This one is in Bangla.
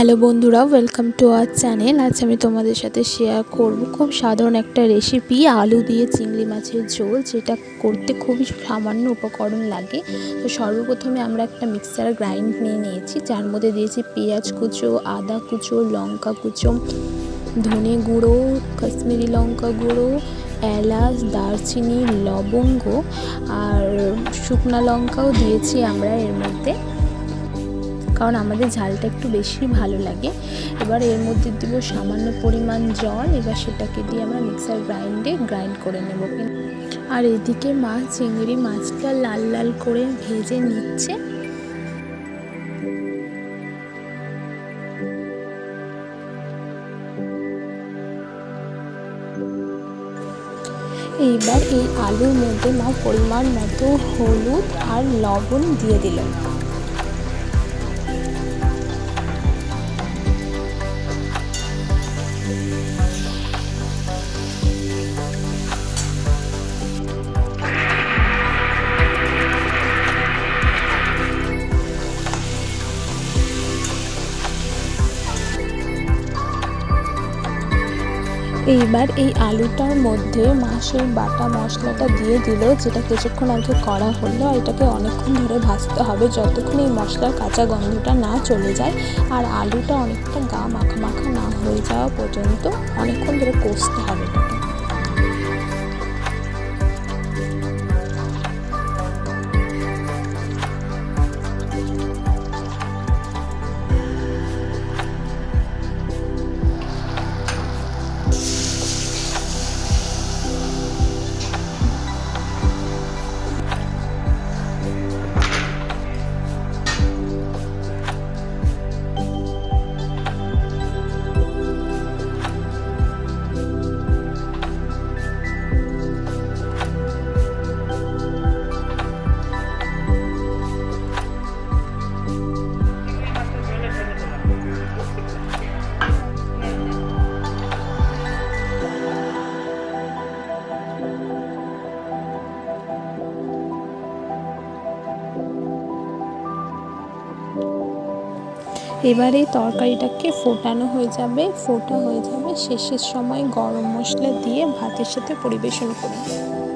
হ্যালো বন্ধুরা ওয়েলকাম টু আওয়ার চ্যানেল আজ আমি তোমাদের সাথে শেয়ার করব খুব সাধারণ একটা রেসিপি আলু দিয়ে চিংড়ি মাছের ঝোল, যেটা করতে খুবই সামান্য উপকরণ লাগে। তো সর্বপ্রথমে আমরা একটা মিক্সার গ্রাইন্ড নিয়ে নিয়েছি, যার মধ্যে দিয়েছি পেঁয়াজ কুচো, আদা কুচো, লঙ্কা কুচো, ধনে গুঁড়ো, কাশ্মীরি লঙ্কা গুঁড়ো, এলাচ, দারচিনি, লবঙ্গ, আর শুকনা লঙ্কাও দিয়েছি আমরা এর মধ্যে। কারণ আমাদের ঝালটা একটু বেশি ভালো লাগে। এবার এর মধ্যে দিব সামান্য পরিমাণ জল, এবার সেটাকে দিয়ে আমরা মিক্সার গ্রাইন্ডে গ্রাইন্ড করে নেব। আর এদিকে মাছ, চিংড়ি মাছটা লাল লাল করে ভেজে নিচ্ছে। এইবার এই আলুর মধ্যে মা পরিমাণ মতো হলুদ আর লবণ দিয়ে দিল এইবার এই আলুটার মধ্যে মাছের বাটা মশলাটা দিয়ে দিল, যেটা কিছুক্ষণ আগে করা হলো এটাকে অনেকক্ষণ ধরে ভাজতে হবে যতক্ষণ এই মশলার কাঁচা গন্ধটা না চলে যায়। আর আলুটা অনেকটা গা মাখা মাখা না হয়ে যাওয়া পর্যন্ত অনেকক্ষণ ধরে কষতে হবে এবারে তরকারিটাকে ফোটানো হয়ে যাবে, ফোটা হয়ে যাবে। শেষের সময় গরম মশলা দিয়ে ভাতের সাথে পরিবেশন করুন।